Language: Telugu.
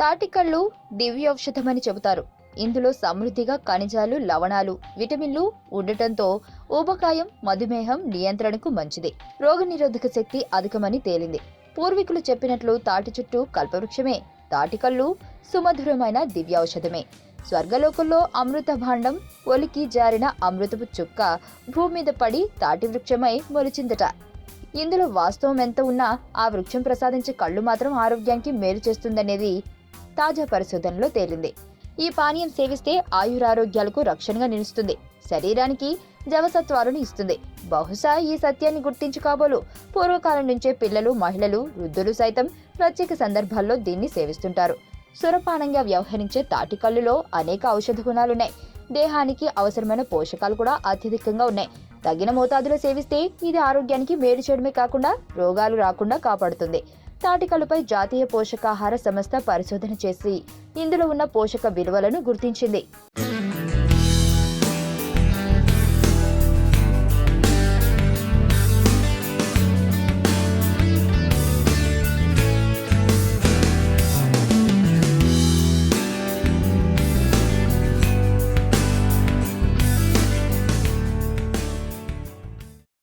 తాటికళ్ళు దివ్యౌషధమని చెబుతారు. ఇందులో సమృద్ధిగా ఖనిజాలు లవణాలు విటమిన్లు ఉండటంతో ఊబకాయం మధుమేహం నియంత్రణకు మంచిది. రోగనిరోధక శక్తి అధికమని తేలింది. పూర్వీకులు చెప్పినట్లు తాటి చుట్టూ కల్పవృక్షమే తాటికళ్ళు సుమధురమైన దివ్యౌషధమే స్వర్గలోకంలో అమృత భాండం ఒలికి జారిన అమృతపు చుక్క భూమి మీద పడి తాటి వృక్షమై మొలిచిందట. ఇందులో వాస్తవం ఎంత ఉన్నా ఆ వృక్షం ప్రసాదించే కళ్ళు మాత్రం ఆరోగ్యానికి మేలు చేస్తుందనేది తాజా పరిశోధనలో తేలింది. ఈ పానీయం సేవిస్తే ఆయురారోగ్యాలకు రక్షణగా నిలుస్తుంది. శరీరానికి జవసత్వాలను ఇస్తుంది. బహుశా ఈ సత్యాన్ని గుర్తించుకోబోలు. పూర్వకాలం నుంచే పిల్లలు మహిళలు వృద్ధులు సైతం ప్రత్యేక సందర్భాల్లో దీన్ని సేవిస్తుంటారు. సురపానంగా వ్యవహరించే తాటికల్లులో అనేక ఔషధ గుణాలున్నాయి. దేహానికి అవసరమైన పోషకాలు కూడా అత్యధికంగా ఉన్నాయి. తగిన మోతాదులో సేవిస్తే ఇది ఆరోగ్యానికి మేలు చేయడమే కాకుండా రోగాలు రాకుండా కాపాడుతుంది. తాటికలపై జాతీయ పోషకాహార సంస్థ పరిశోధన చేసి ఇందులో ఉన్న పోషక విలువలను గుర్తించింది.